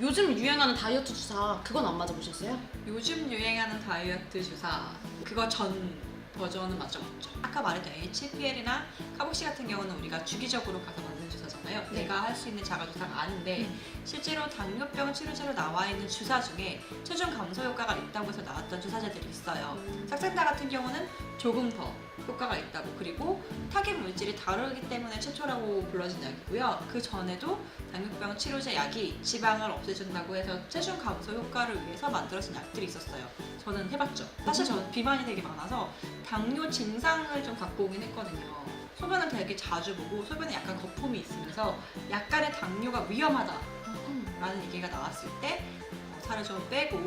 요즘 유행하는 다이어트 주사 그건 안 맞아보셨어요? 요즘 유행하는 다이어트 주사 그거 전 버전은 맞죠 아까 말했던 HPL이나 카복시 같은 경우는 우리가 주기적으로 가서 맞는 주사잖아요. 네. 내가 할 수 있는 자가 주사가 아닌데 실제로 당뇨병 치료제로 나와 있는 주사 중에 체중 감소 효과가 있다고 해서 나왔던 주사제들이 있어요. 삭센다 같은 경우는 조금 더 효과가 있다고 그리고 타겟 물질이 다르기 때문에 최초라고 불러진 약이고요. 그 전에도 당뇨병 치료제 약이 지방을 없애준다고 해서 체중 감소 효과를 위해서 만들어진 약들이 있었어요. 저는 해봤죠. 사실 저는 비만이 되게 많아서 당뇨 증상을 좀 갖고 오긴 했거든요 소변을 되게 자주 보고 소변에 약간 거품이 있으면서 약간의 당뇨가 위험하다라는 얘기가 나왔을 때 어, 살을 좀 빼고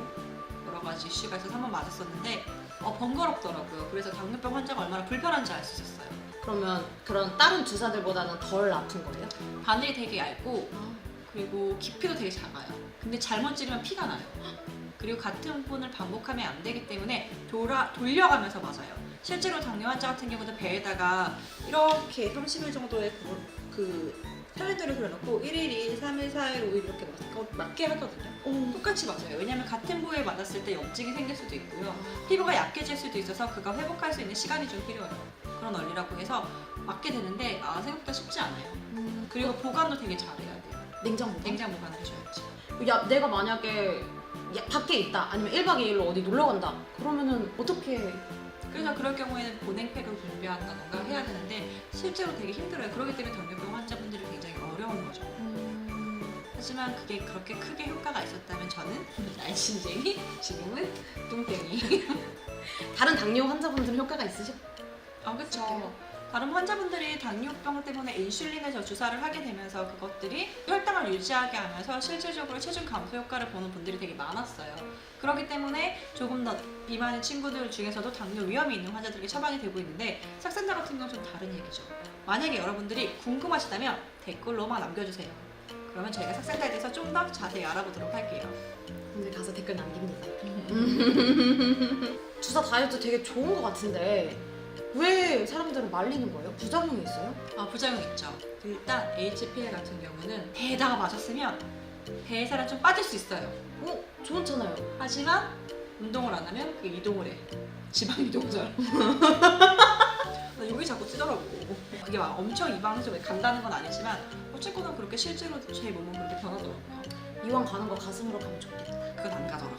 여러 가지 이슈가 있어서 한번 맞았었는데 어, 번거롭더라고요. 그래서 당뇨병 환자가 얼마나 불편한지 알 수 있었어요. 그러면 그런 다른 주사들보다는 덜 아픈 거예요? 바늘이 되게 얇고 그리고 깊이도 되게 작아요. 근데 잘못 찌르면 피가 나요. 그리고 같은 부분을 반복하면 안 되기 때문에 돌아, 돌려가면서 맞아요. 실제로 당뇨 환자 같은 경우도 배에다가 이렇게 30일 정도의 그, 그 캘린더를 그려놓고 1일, 2일, 3일, 4일, 5일 이렇게 맞, 맞게 하거든요. 똑같이 맞아요. 왜냐면 같은 부위에 맞았을 때 염증이 생길 수도 있고요. 피부가 약해질 수도 있어서 그가 회복할 수 있는 시간이 좀 필요해요. 그런 원리라고 해서 맞게 되는데 아 생각보다 쉽지 않아요. 음, 그리고 보관도 되게 잘해야 돼요. 냉장고. 냉장 보관을 해줘야지. 야 내가 만약에 야, 밖에 있다 아니면 1박 2일로 어디 놀러 간다 그러면은 어떻게 그래서 그럴 경우에는 보냉팩을 준비한다던가 해야 되는데 실제로 되게 힘들어요. 그렇기 때문에 당뇨병 환자분들이 굉장히 어려운 거죠. 하지만 그게 그렇게 크게 효과가 있었다면 저는 날씬쟁이, 지금은 뚱땡이. 다른 당뇨 환자분들은 효과가 있으셔? 아 그렇죠. 다른 환자분들이 당뇨병 때문에 인슐린을 저 주사를 하게 되면서 그것들이 혈당을 유지하게 하면서 실질적으로 체중 감소 효과를 보는 분들이 되게 많았어요. 그렇기 때문에 조금 더 비만의 친구들 중에서도 당뇨 위험이 있는 환자들에게 처방이 되고 있는데 삭센다 같은 경우는 좀 다른 얘기죠. 만약에 여러분들이 궁금하시다면 댓글로만 남겨주세요. 그러면 저희가 삭센다에 대해서 좀 더 자세히 알아보도록 할게요. 근데 가서 댓글 남깁니다 주사 다이어트 되게 좋은 것 같은데 왜 사람들은 말리는 거예요? 부작용이 있어요? 아 부작용 있죠. 일단 HPL 같은 경우는 배에다가 맞았으면 배에 살이 좀 빠질 수 있어요. 어? 좋잖아요 하지만 운동을 안 하면 그 이동을 해. 지방 이동절. 나 여기 자꾸 뜨더라고. 그게 막 엄청 이방에서 왜 간다는 건 아니지만 어쨌거나 그렇게 실제로 제 몸은 그렇게 변하더라고요. 이왕 가는 거 가슴으로 가면 좋겠다 그건 안 가더라고.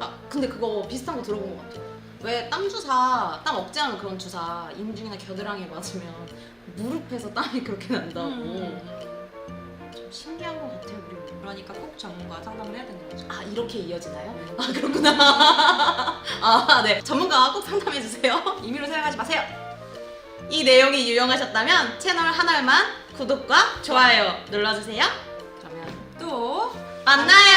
아 근데 그거 비슷한 거 들어본 것 같아요. 왜 땀 주사, 땀 억제하는 그런 주사 인중이나 겨드랑이에 맞으면 무릎에서 땀이 그렇게 난다고. 음. 좀 신기한 것 같아요, 우리. 그러니까 꼭 전문가 상담을 해야 되는 거죠. 아 이렇게 이어지나요? 아 그렇구나. 아 네, 전문가 꼭 상담해 주세요. 임의로 생각하지 마세요. 이 내용이 유용하셨다면 채널 하나만 구독과 좋아요 눌러주세요. 그러면 또 만나요.